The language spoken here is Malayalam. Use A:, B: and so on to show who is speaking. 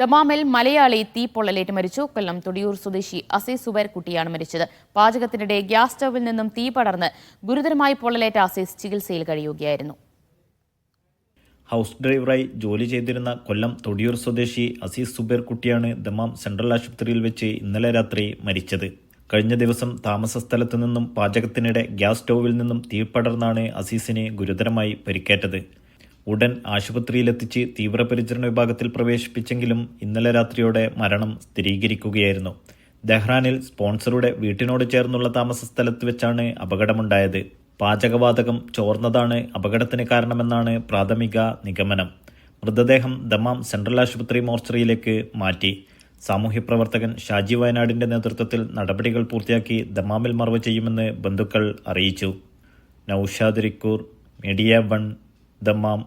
A: ദമാമിൽ മലയാളി തീപ്പൊള്ളലേറ്റ് മരിച്ചു. കൊല്ലം തൊടിയൂർ സ്വദേശി അസീസ് സുബൈർ കുട്ടിയാണ് മരിച്ചത്. പാചകത്തിനിടെ ഗ്യാസ് സ്റ്റൗവിൽ നിന്നും തീ പടർന്ന് ഗുരുതരമായി പൊള്ളലേറ്റ അസീസ് ചികിത്സയിൽ കഴിയുകയായിരുന്നു.
B: ഹൗസ് ഡ്രൈവറായി ജോലി ചെയ്തിരുന്ന കൊല്ലം തൊടിയൂർ സ്വദേശി അസീസ് സുബേർ കുട്ടിയാണ് ദമാം സെൻട്രൽ ആശുപത്രിയിൽ വെച്ച് ഇന്നലെ രാത്രി മരിച്ചത്. കഴിഞ്ഞ ദിവസം താമസ സ്ഥലത്തു നിന്നും പാചകത്തിനിടെ ഗ്യാസ് സ്റ്റൗവിൽ നിന്നും തീപടർന്നാണ് അസീസിന് ഗുരുതരമായി പരിക്കേറ്റത്. ഉടൻ ആശുപത്രിയിലെത്തിച്ച് തീവ്രപരിചരണ വിഭാഗത്തിൽ പ്രവേശിപ്പിച്ചെങ്കിലും ഇന്നലെ രാത്രിയോടെ മരണം സ്ഥിരീകരിക്കുകയായിരുന്നു. ദഹ്റാനിൽ സ്പോൺസറുടെ വീട്ടിനോട് ചേർന്നുള്ള താമസ സ്ഥലത്ത് വെച്ചാണ് അപകടമുണ്ടായത്. പാചകവാതകം ചോർന്നതാണ് അപകടത്തിന് കാരണമെന്നാണ് പ്രാഥമിക നിഗമനം. മൃതദേഹം ദമാം സെൻട്രൽ ആശുപത്രി മോർച്ചറിയിലേക്ക് മാറ്റി. സാമൂഹ്യപ്രവർത്തകൻ ഷാജി വയനാടിന്റെ നേതൃത്വത്തിൽ നടപടികൾ പൂർത്തിയാക്കി ദമാമിൽ മറവ് ചെയ്യുമെന്ന് ബന്ധുക്കൾ അറിയിച്ചു. Naushad റിക്കൂർ media one Dammam